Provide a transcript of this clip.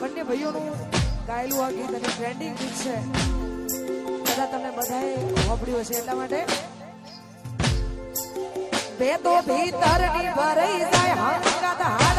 બંને ભાઈઓનું ગાયેલું આ ગીત અને ટ્રેન્ડિંગ ગીત છે. કદાચ તમને બધાએ સાંભળ્યું હશે. એટલા માટે બે તો ભીતરની ભરાઈ જાય. હંગાત હાલ